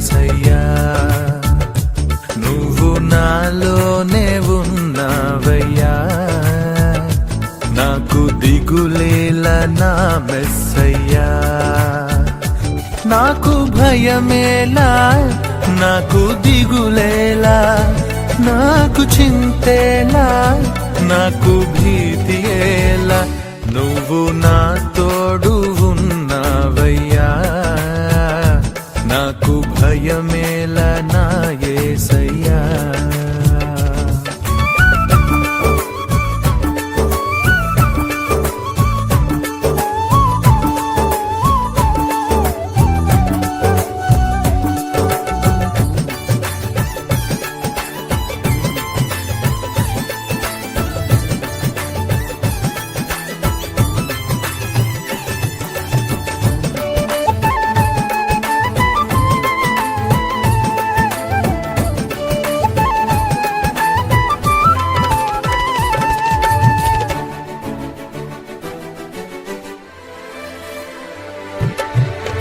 భయమేల నువ్వు నాలోనే ఉన్నావయ్యా. నాకు దిగులేల నా మెస్సయ్యా. నాకు భయమేలా నాకు దిగులేలా నాకు చింతేలా నాకు భీతియేలా నువ్వు నా తోడు నాకు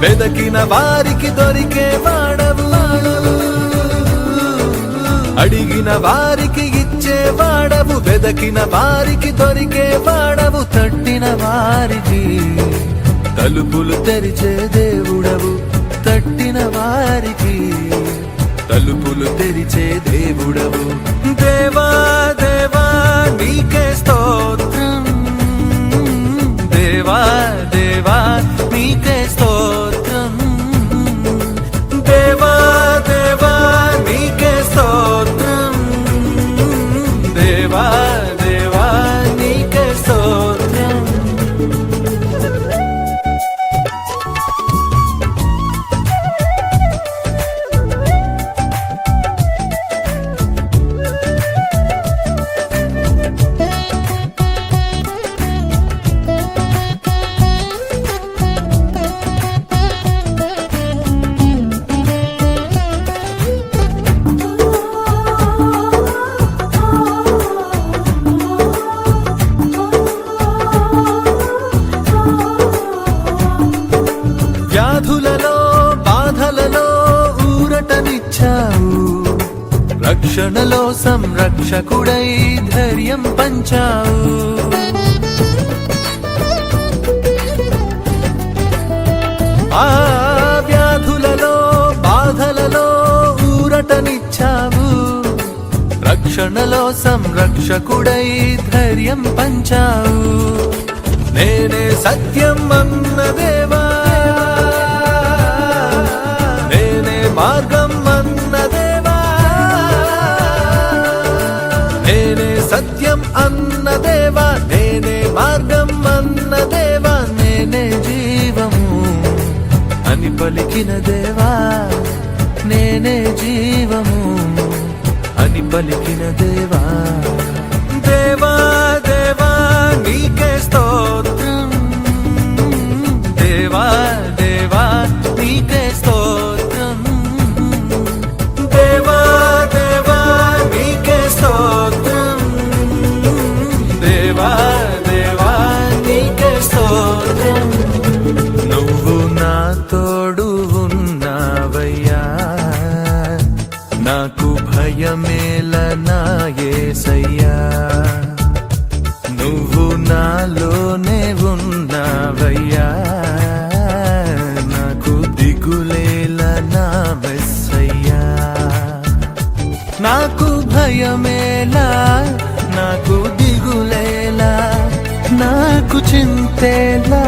వెదకిన వారికి దొరికే వాడవు. అడిగిన వారికి ఇచ్చేవాడవు వెదకిన వారికి దొరికే వాడవు. తట్టిన వారికి తలుపులు తెరిచే దేవుడవు. తట్టిన వారికి తలుపులు తెరిచే దేవుడవు. బంధులలో బాధలలో ఊరటనిచ్చావు. రక్షణలో సంరక్షకుడై ధైర్యం పంచావు. ఆ వ్యాధులలో బాధలలో ఊరటనిచ్చావు. రక్షణలో సంరక్షకుడై ధైర్యం పంచావు. నేనే సత్యం అన్న దేవా అన్నదేవా నేనే మార్గం అన్నదేవా నేనే జీవము. అని పలికిన దేవా నేనే జీవము. అని పలికిన దేవా నాకు భయమేల నువ్వు నాలోనే ఉన్నావయ్యా. నాకు దిగులేల నా మెస్సయ్యా నాకు భయమేలా నాకు దిగులేలా నాకు చింతేలా